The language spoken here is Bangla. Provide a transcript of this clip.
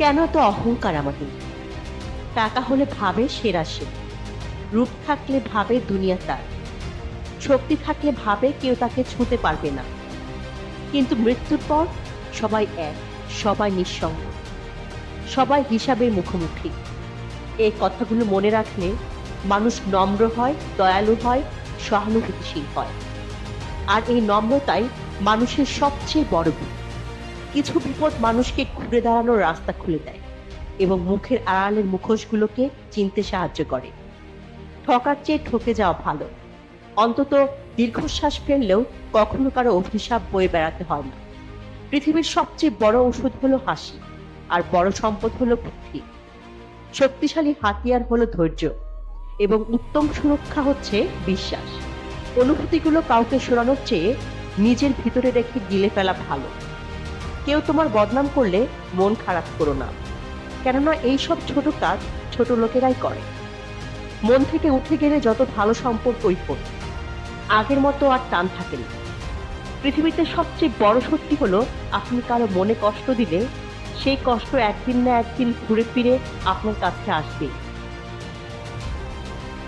কেন এত অহংকার আমাদের? টাকা হলে ভাবে সেরা সে। রূপ থাকলে ভাবে দুনিয়া তার। শক্তি থাকলে ভাবে কেউ তাকে ছুঁতে পারবে না। কিন্তু মৃত্যুর পর সবাই এক, সবাই নিঃসঙ্গ। সবাই হিসাবের মুখোমুখি। এই কথাগুলো মনে রাখলে মানুষ নম্র হয়, দয়ালু হয়, সহানুভূতিশীল হয়। আর এই নম্রতাই মানুষের সবচেয়ে বড় গুণ। কিছু বিপদ মানুষকে ঘুরে দাঁড়ানোর রাস্তা খুলে দেয় এবং মুখের আড়ালের মুখোশগুলোকে চিনতে সাহায্য করে। ঠকার চেয়ে ঠকে যাওয়া ভালো। অন্তত দীর্ঘশ্বাস ফেললেও কখনো কারও অভিশাপ বয়ে বেড়াতে হয় না। পৃথিবীর সবচেয়ে বড় ওষুধ হলো হাসি, আর বড় সম্পদ হলো বুদ্ধি শক্তিশালী হাতিয়ার হলো ধৈর্য, এবং উত্তম সুরক্ষা হচ্ছে বিশ্বাস। অনুভূতিগুলো কাউকে শোনানোর চেয়ে নিজের ভিতরে রেখে গিলে ফেলা ভালো। কেউ তোমার বদনাম করলে মন খারাপ করো না। কেননা এই সব ছোট কাজ ছোট লোকেরাই করে। মন থেকে উঠে গেলে যত ভালো সম্পর্কই হোক আগের মতো আর টান থাকে না। পৃথিবীতে সবচেয়ে বড় সত্যি হলো, আপনি কারও মনে কষ্ট দিলে, সেই কষ্ট একদিন না একদিন ঘুরে ফিরে আপনার কাছে আসবেই।